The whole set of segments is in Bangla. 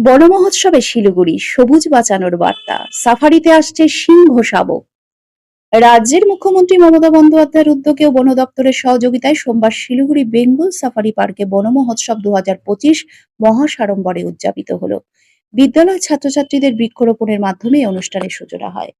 বন মহোৎসবে শিলিগুড়ি সবুজ বাঁচানোর বার্তা। সাফারিতে আসছে সিংহ শাবক। রাজ্যের মুখ্যমন্ত্রী মমতা বন্দ্যোপাধ্যায়ের উদ্যোগে বন দপ্তরের সহযোগিতায় সোমবার শিলিগুড়ি বেঙ্গল সাফারি পার্কে বন মহোৎসব দু হাজার পঁচিশ মহাসাড়ম্বরে উদযাপিত হলো। বিদ্যালয় ছাত্রছাত্রীদের বৃক্ষরোপণের মাধ্যমে অনুষ্ঠানের সূচনা হয়।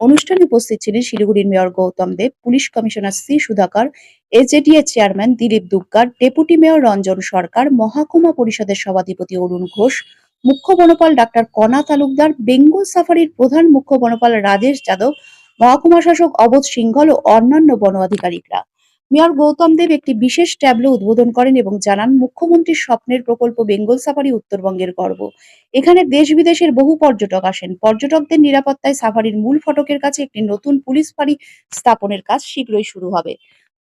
অনুষ্ঠানে উপস্থিত ছিলেন শিলিগুড়ির mayor Goutam Deb, police commissioner C Sudhakar AJDA chairman Dilip Duggar, deputy mayor Ranjan Sarkar, মহাকুমা পরিষদের সভাধিপতি অরুণ ঘোষ মুখ্য বনপাল ডাক্তার কণা তালুকদার, বেঙ্গল সাফারির প্রধান মুখ্য বনপাল রাজেশ যাদব, মহকুমা শাসক অবোধ সিংহল ও অন্যান্য বন আধিকারিকরা। মেয়র গৌতম দেব একটি বিশেষ ট্যাবলো উদ্বোধন করেন এবং জানান, মুখ্যমন্ত্রীর স্বপ্নের প্রকল্প বেঙ্গল সাফারি উত্তরবঙ্গের গর্ব। এখানে দেশ বিদেশের বহু পর্যটক আসেন। পর্যটকদের নিরাপত্তায় সাফারির মূল ফটকের কাছে একটি নতুন পুলিশ ফাঁড়ি স্থাপনের কাজ শীঘ্রই শুরু হবে।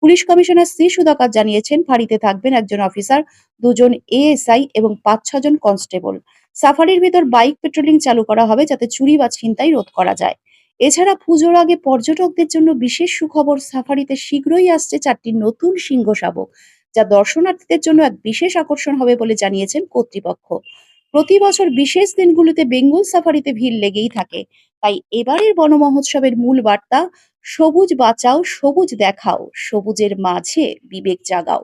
পুলিশ কমিশনার শ্রী সুধাকর জানিয়েছেন, ফাঁড়িতে থাকবেন একজন অফিসার, দুজন এএসআই এবং পাঁচ ছজন কনস্টেবল। সাফারির ভেতর বাইক পেট্রোলিং চালু করা হবে যাতে চুরি বা ছিনতাই রোধ করা যায়। এছাড়া পুজোর আগে পর্যটকদের জন্য বিশেষ সুখবর, সাফারিতে শীঘ্রই আসছে চারটি নতুন সিংহ শাবক, যা দর্শনার্থীদের জন্য এক বিশেষ আকর্ষণ হবে বলে জানিয়েছেন কর্তৃপক্ষ। প্রতি বছর বিশেষ দিনগুলিতে বেঙ্গল সাফারিতে ভিড় লেগেই থাকে। তাই এবারের বন মহোৎসবের মূল বার্তা, সবুজ বাঁচাও, সবুজ দেখাও, সবুজের মাঝে বিবেক জাগাও।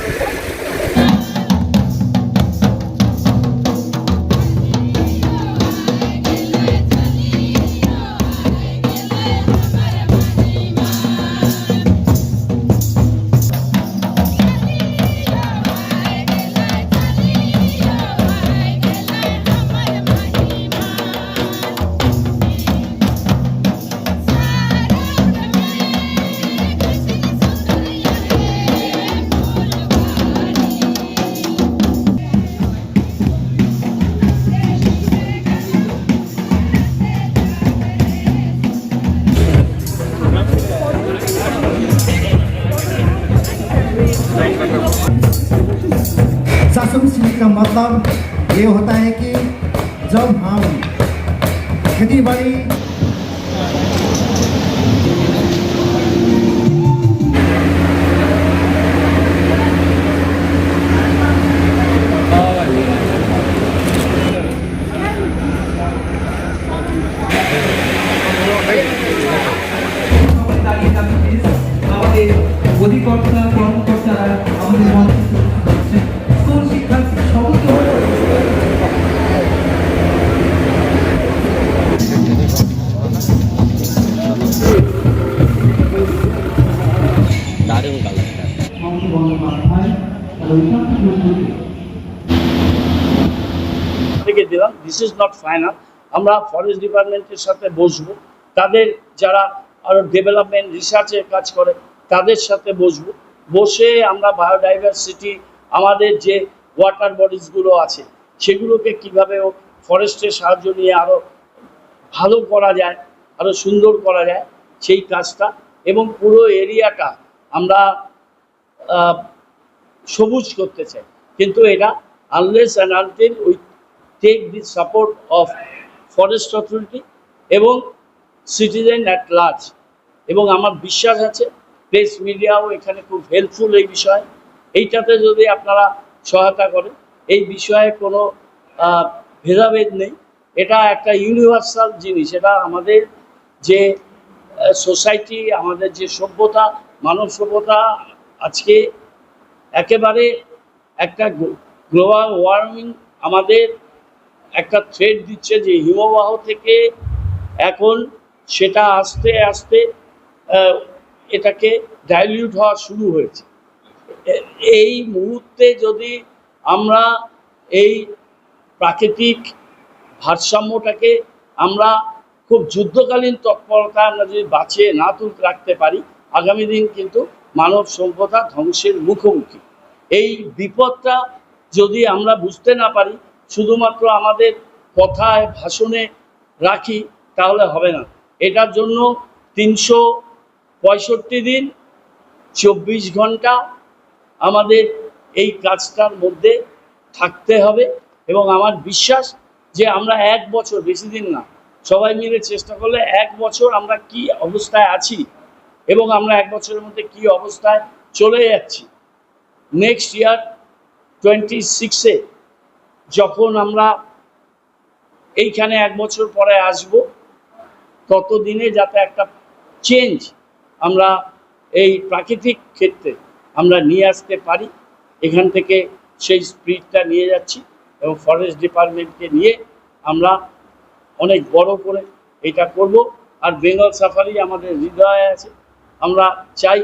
मतलब ये होता है कि जब हम खेती बाड़ी দিস ইজ নট ফাইনাল আমরা ফরেস্ট ডিপার্টমেন্টের সাথে বসবো। তাদের যারা আরও ডেভেলপমেন্ট রিসার্চের কাজ করে, তাদের সাথে বসবো। বসে আমরা বায়োডাইভার্সিটি আমাদের যে ওয়াটার বডিজগুলো আছে, সেগুলোকে কীভাবে ফরেস্টের সাহায্য নিয়ে আরও ভালো করা যায় আরও সুন্দর করা যায়, সেই কাজটা এবং পুরো এরিয়াটা আমরা সবুজ করতে চাই। কিন্তু এটা unless and until we take the support of forest authority এবং সিটিজেন অ্যাট লার্জ এবং আমার বিশ্বাস আছে প্রেস মিডিয়াও এখানে খুব হেল্পফুল এই বিষয়ে। এইটাতে যদি আপনারা সহায়তা করেন, এই বিষয়ে কোনো ভেদাভেদ নেই। এটা একটা ইউনিভার্সাল জিনিস। এটা আমাদের যে সোসাইটি আমাদের যে সভ্যতা, মানব সভ্যতা আজকে একেবারে একটা গ্লোবাল ওয়ার্মিং আমাদের একটা থ্রেড দিচ্ছে যে হিমবাহ থেকে এখন সেটা আস্তে আস্তে এটাকে ডাইলিউট হওয়া শুরু হয়েছে। এই মুহূর্তে যদি আমরা এই প্রাকৃতিক ভারসাম্যটাকে আমরা খুব যুদ্ধকালীন তৎপরতা আমরা যদি বাঁচিয়ে না তুলতে রাখতে পারি, আগামী দিন কিন্তু মানব সভ্যতা ধ্বংসের মুখোমুখি। এই বিপদটা যদি আমরা বুঝতে না পারি শুধুমাত্র আমাদের কথায়, ভাষণে রাখি, তাহলে হবে না। এটার জন্য তিনশো পঁয়ষট্টি দিন, চব্বিশ ঘণ্টা আমাদের এই কাজটার মধ্যে থাকতে হবে এবং আমার বিশ্বাস যে আমরা এক বছর, বেশি দিন না, সবাই মিলে চেষ্টা করলে এক বছর আমরা কি অবস্থায় আছি এবং আমরা এক বছরের মধ্যে কি অবস্থায় চলে যাচ্ছি। নেক্সট ইয়ার টোয়েন্টি সিক্সে যখন আমরা এইখানে এক বছর পরে আসব, ততদিনে যাতে একটা চেঞ্জ আমরা এই প্রাকৃতিক ক্ষেত্রে আমরা নিয়ে আসতে পারি, এখান থেকে সেই স্পিডটা নিয়ে যাচ্ছি এবং ফরেস্ট ডিপার্টমেন্টকে নিয়ে আমরা অনেক বড় করে এটা করব। আর বেঙ্গল সাফারি আমাদের হৃদয়ে আছে। আমরা চাই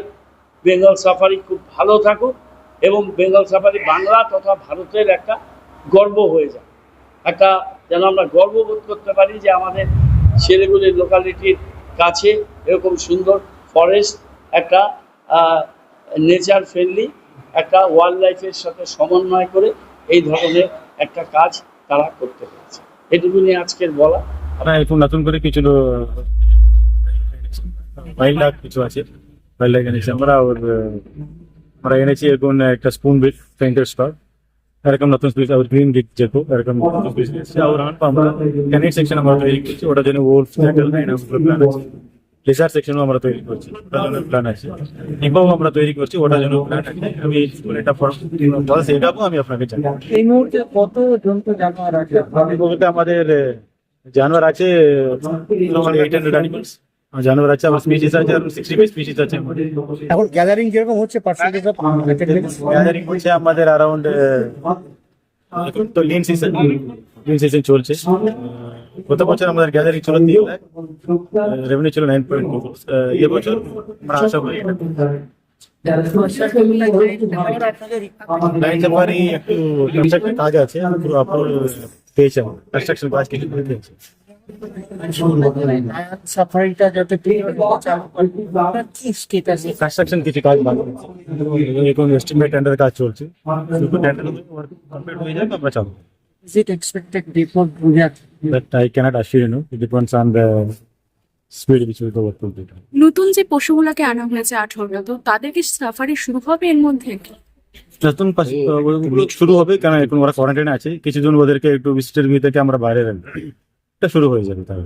বেঙ্গল সাফারি খুব ভালো থাকুক এবং বেঙ্গল সাফারি বাংলা তথা ভারতের একটা গর্ব হয়ে যায়। একটা যেন আমরা গর্ববোধ করতে পারি যে আমাদের শিলিগুড়ির লোকালিটির কাছে এরকম সুন্দর ফরেস্ট একটা নেচার ফ্রেন্ডলি একটা ওয়াইল্ড লাইফের সাথে সমন্বয় করে এই ধরনের একটা কাজ তারা করতে পেরেছে। এটুকু নিয়ে আজকের বলা। এখন নতুন করে কিছু লাইফ কিছু আছে। আমরা, ওর আমরা এনেছি এরকম একটা স্পুন বিট পেইন্টেড স্টক এরকম নতুন স্পিচ আর গ্রিন গিক যেহেতু এরকম নতুন স্পিচ এসেছে আর আমরা ক্যানেট সেকশন আমরা তৈরি করছি ওটা জন্য ওল্ড জ্যাকেল প্ল্যান আছে লেজার সেকশনও আমরা তৈরি করছি প্ল্যান আছে এবাও আমরা তৈরি করছি ওটার জন্য প্ল্যান আছে আমি এটা ফর্ম সেটাও আমি আপনাকে জানাই এই মুহূর্তে কত জন্তু জানোয়ার আছে? আমাদের জানোয়ার আছে এইট হান্ড্রেড অ্যানিমালস জানোয়ার আছে আমার স্পিচিস আছে আর সিক্সটি ফাইভ স্পিচিস আছে এখন গ্যাদারিং কীরকম হচ্ছে পার্সেন্টেজ অফ গ্যাদারিং হচ্ছে আমাদের অ্যারাউন্ড তো লিন সিজন লিন সিজন চলছে। আহ, গত বছর আমাদের গ্যাদারিং ছিল তিন লাখ রেভিনিউ ছিল নাইন পয়েন্ট টু এ বছর আমরা আশা করি লাইন সাফারি একটু কনস্ট্রাকশন কাজ আছে পুরো আপনার পেয়েছে কনস্ট্রাকশন কাজ কিছু পেয়েছে সাফারিটা যাতে কনস্ট্রাকশন কিছু কাজ বাকি এখন এস্টিমেট টেন্ডার কাজ চলছে। শুধু টেন্ডার কমপ্লিট হয়ে যাবে আমরা চালু Is it expected before Bhujan? But I cannot assure you, it depends on the speed which we work will নতুন যে পশুগুলোকে আনা হয়েছে আঠারোটা তো তাদের কি সাফারি শুরু হবে এর মধ্যে? নতুন শুরু হবে কারণ এখন ওরা কোয়ারেন্টাইনে আছে। কিছুজন ওদেরকে একটু ভিজিটের ভিউ থেকে আমরা বাইরে রাখব। এটা শুরু হয়ে যাবে তাহলে।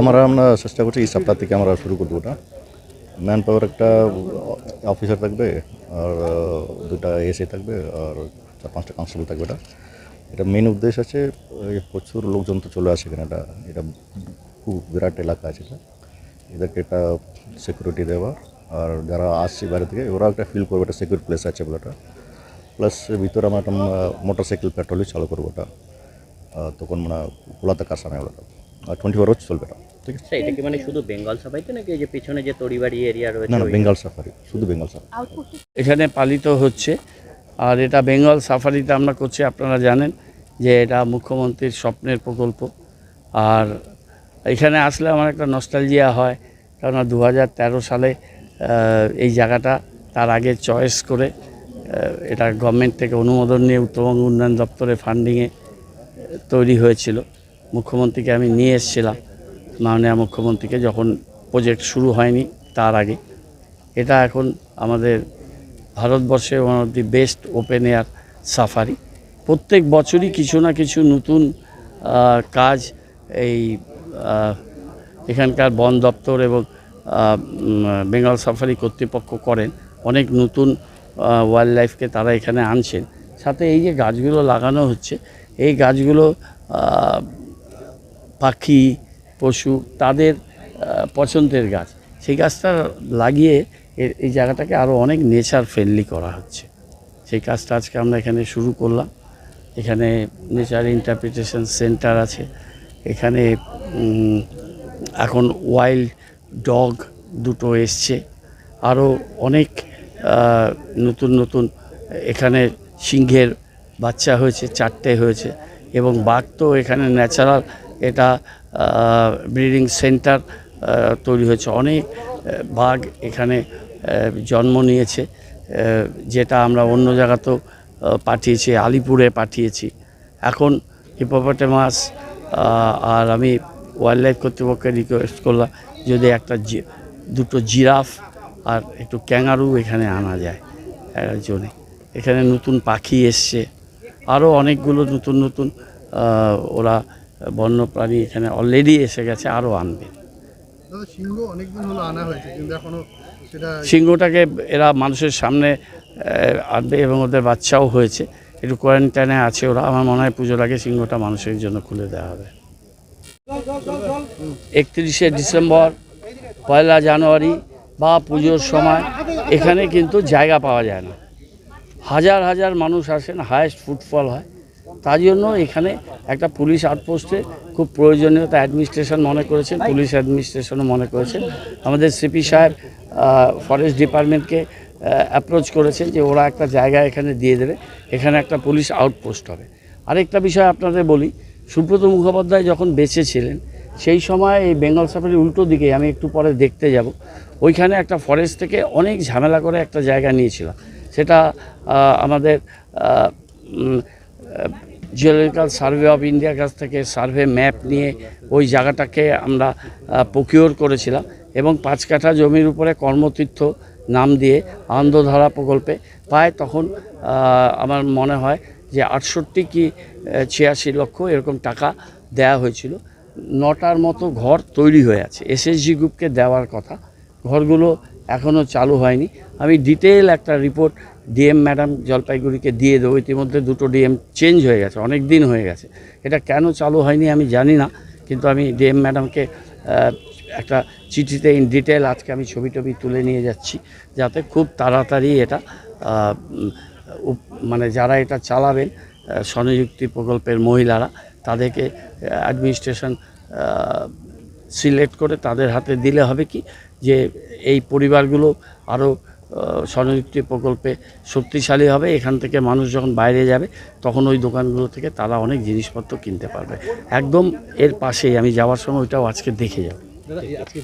আমরা আমরা চেষ্টা করছি এই সপ্তাহ থেকে আমরা শুরু করব ওটা। ম্যান পাওয়ার একটা অফিসার থাকবে আর দুটা এসে থাকবে আর চার পাঁচটা কনস্টেবল থাকবে এটা এটা মেন উদ্দেশ্য আছে প্রচুর লোকজন তো চলে আসে এখানে এটা এটা খুব বিরাট এলাকা আছে এটা। এদেরকে একটা সিকিউরিটি দেওয়া আর যারা আসছে বাইরে থেকে ওরা একটা ফিল করবে একটা সিকিউর প্লেস আছে বলে এটা প্লাস ভিতরে আমরা একটা মোটর সাইকেল পেট্রোলই চালু করব ওটা। তখন মানে খোলাতে কাজ নেই ওটা টোয়েন্টি ফোর আওয়ার্স চলবে এটা। ঠিক আছে। এটা কি মানে শুধু বেঙ্গল সাফারিতে নাকি এই যে পিছনে যে তরিবাড়ি এরিয়া রয়েছে না না বেঙ্গল সাফারি শুধু বেঙ্গল সাফারি। এখানে পালিত হচ্ছে। আর এটা বেঙ্গল সাফারিতে আমরা করছি আপনারা জানেন যে এটা মুখ্যমন্ত্রীর স্বপ্নের প্রকল্প। আর এখানে আসলে আমার একটা নস্টালজিয়া হয় কেননা দু হাজার তেরো সালে এই জায়গাটা তার আগে চয়েস করে এটা গভর্নমেন্ট থেকে অনুমোদন নিয়ে উত্তরবঙ্গ উন্নয়ন দপ্তরের ফান্ডিংয়ে তৈরি হয়েছিল। মুখ্যমন্ত্রীকে আমি নিয়ে এসেছিলাম। মাননীয় মুখ্যমন্ত্রীকে যখন প্রজেক্ট শুরু হয়নি তার আগে। এটা এখন আমাদের ভারতবর্ষে one of the best open air safari প্রত্যেক বছরই কিছু না কিছু নতুন কাজ এই এখানকার বন দপ্তর এবং বেঙ্গল সাফারি কর্তৃপক্ষ করেন। অনেক নতুন ওয়াইল্ড লাইফকে তারা এখানে আনছেন। সাথে এই যে গাছগুলো লাগানো হচ্ছে এই গাছগুলো পাখি, পশু, তাদের পছন্দের গাছ। সেই গাছটা লাগিয়ে এই জায়গাটাকে আরও অনেক নেচার ফ্রেন্ডলি করা হচ্ছে। সেই কাজটা আজকে আমরা এখানে শুরু করলাম। এখানে নেচার ইন্টারপ্রিটেশন সেন্টার আছে। এখানে এখন ওয়াইল্ড ডগ দুটো এসছে। আরও অনেক নতুন নতুন, এখানে সিংহের বাচ্চা হয়েছে, চারটে হয়েছে এবং বাঘ তো এখানে ন্যাচারাল এটা ব্রিডিং সেন্টার তৈরি হয়েছে। অনেক বাঘ এখানে জন্ম নিয়েছে যেটা আমরা অন্য জায়গাতেও পাঠিয়েছি, আলিপুরে পাঠিয়েছি। এখন হিপোপটেমাস আর আমি ওয়াইল্ড লাইফ কর্তৃপক্ষকে রিকোয়েস্ট করলাম যদি একটা দুটো জিরাফ আর একটু ক্যাঙ্গারু এখানে আনা যায় জন্য এখানে নতুন পাখি এসছে। আরও অনেকগুলো নতুন নতুন ওরা বন্যপ্রাণী এখানে অলরেডি এসে গেছে আরও আনবে। সিংহটাকে এরা মানুষের সামনে আনবে এবং ওদের বাচ্চাও হয়েছে। একটু কোয়ারেন্টাইনে আছে ওরা আমার মনে হয় পুজোর আগে সিংহটা মানুষের জন্য খুলে দেওয়া হবে। একত্রিশে ডিসেম্বর পয়লা জানুয়ারি বা পুজোর সময় এখানে কিন্তু জায়গা পাওয়া যায় না। হাজার হাজার মানুষ আসেন হায়েস্ট ফুটফল হয়। তার জন্য এখানে একটা পুলিশ আউটপোস্টে খুব প্রয়োজনীয়তা অ্যাডমিনিস্ট্রেশন মনে করেছেন, পুলিশ অ্যাডমিনিস্ট্রেশনও মনে করেছেন। আমাদের সিপি সাহেব ফরেস্ট ডিপার্টমেন্টকে অ্যাপ্রোচ করেছেন যে ওরা একটা জায়গা এখানে দিয়ে দেবে, এখানে একটা পুলিশ আউটপোস্ট হবে। আরেকটা বিষয় আপনাদের বলি, সুব্রত মুখোপাধ্যায় যখন বেঁচে ছিলেন, সেই সময় এই বেঙ্গল সাফারির উল্টো দিকে আমি একটু পরে দেখতে যাব, ওইখানে একটা ফরেস্ট থেকে অনেক ঝামেলা করে একটা জায়গা নিয়েছিলাম সেটা আমাদের জিওলজিক্যাল সার্ভে অফ ইন্ডিয়ার কাছ থেকে সার্ভে ম্যাপ নিয়ে ওই জায়গাটাকে আমরা প্রকিওর করেছিলাম এবং পাঁচ কাঠা জমির উপরে কর্মতীর্থ নাম দিয়ে আনন্দধারা প্রকল্পে পায় তখন আমার মনে হয় যে আটষট্টি কি ছিয়াশি লক্ষ এরকম টাকা দেয়া হয়েছিল। নটার মতো ঘর তৈরি হয়ে আছে। এসএসজি গ্রুপকে দেওয়ার কথা। ঘরগুলো এখনও চালু হয়নি। আমি ডিটেল একটা রিপোর্ট ডিএম ম্যাডাম জলপাইগুড়িকে দিয়ে দেবো। ইতিমধ্যে দুটো ডিএম চেঞ্জ হয়ে গেছে, অনেক দিন হয়ে গেছে। এটা কেন চালু হয়নি আমি জানি না, কিন্তু আমি ডিএম ম্যাডামকে একটা চিঠিতে ইন ডিটেল আজকে আমি ছবি টবি তুলে নিয়ে যাচ্ছি, যাতে খুব তাড়াতাড়ি এটা মানে যারা এটা চালাবেন স্বনিযুক্তি প্রকল্পের মহিলারা, তাদেরকে অ্যাডমিনিস্ট্রেশন সিলেক্ট করে তাদের হাতে দিলে হবে কি? যে এই পরিবারগুলো আরও স্বনিযুক্তি প্রকল্পে শক্তিশালী হবে, এখান থেকে মানুষ যখন বাইরে যাবে, তখন ওই দোকানগুলো থেকে তারা অনেক জিনিসপত্র কিনতে পারবে। একদম এর পাশেই, আমি যাওয়ার সময় ওইটাও আজকে দেখে যাব। আজকে